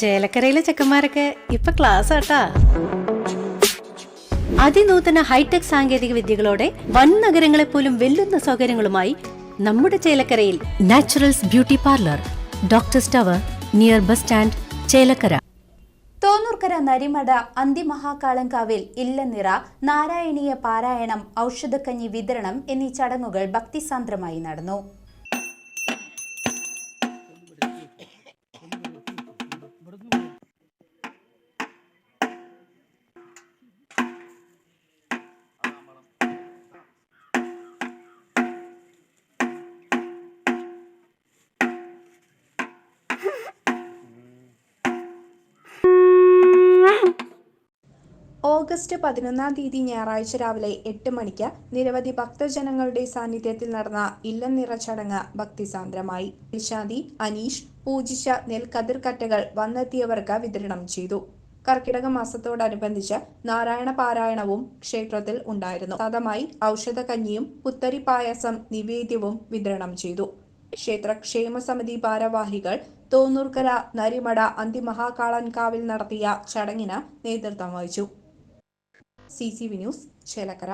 ചേലക്കരയിലെ ചെക്കന്മാരൊക്കെ ഇപ്പൊ ക്ലാസ് ആട്ടാ. അതിനൂതന ഹൈടെക് സാങ്കേതിക വിദ്യകളോടെ വൻ നഗരങ്ങളെ പോലും വെല്ലുന്ന സൗകര്യങ്ങളുമായി നമ്മുടെ ചേലക്കരയിൽ naturals beauty parlour doctor tower near bus stand Chelakkara. Thonnoorkkara Narimada അന്തിമഹാകാളങ്കാവിൽ ഇല്ലനിറ നാരായണീയ പാരായണം ഔഷധക്കഞ്ഞി വിതരണം എന്നീ ചടങ്ങുകൾ ഭക്തിസാന്ദ്രമായി നടന്നു. ഓഗസ്റ്റ് പതിനൊന്നാം തീയതി ഞായറാഴ്ച രാവിലെ എട്ട് മണിക്ക് നിരവധി ഭക്തജനങ്ങളുടെ സാന്നിധ്യത്തിൽ നടന്ന ഇല്ലനിറ ചടങ്ങ് ഭക്തിസാന്ദ്രമായി. നിശാന്തി അനീഷ് പൂജിച്ച നെൽക്കതിർക്കറ്റകൾ വന്നെത്തിയവർക്ക് വിതരണം ചെയ്തു. കർക്കിടക മാസത്തോടനുബന്ധിച്ച് നാരായണ പാരായണവും ക്ഷേത്രത്തിൽ ഉണ്ടായിരുന്നു. തഥമായി ഔഷധകഞ്ഞിയും പുത്തരി പായസം നിവേദ്യവും വിതരണം ചെയ്തു. ക്ഷേത്ര ക്ഷേമ സമിതി ഭാരവാഹികൾ തോന്നൂർക്കര നരിമട അന്തിമഹാകാളൻകാവിൽ നടത്തിയ ചടങ്ങിന് നേതൃത്വം വഹിച്ചു. C news Chelakkara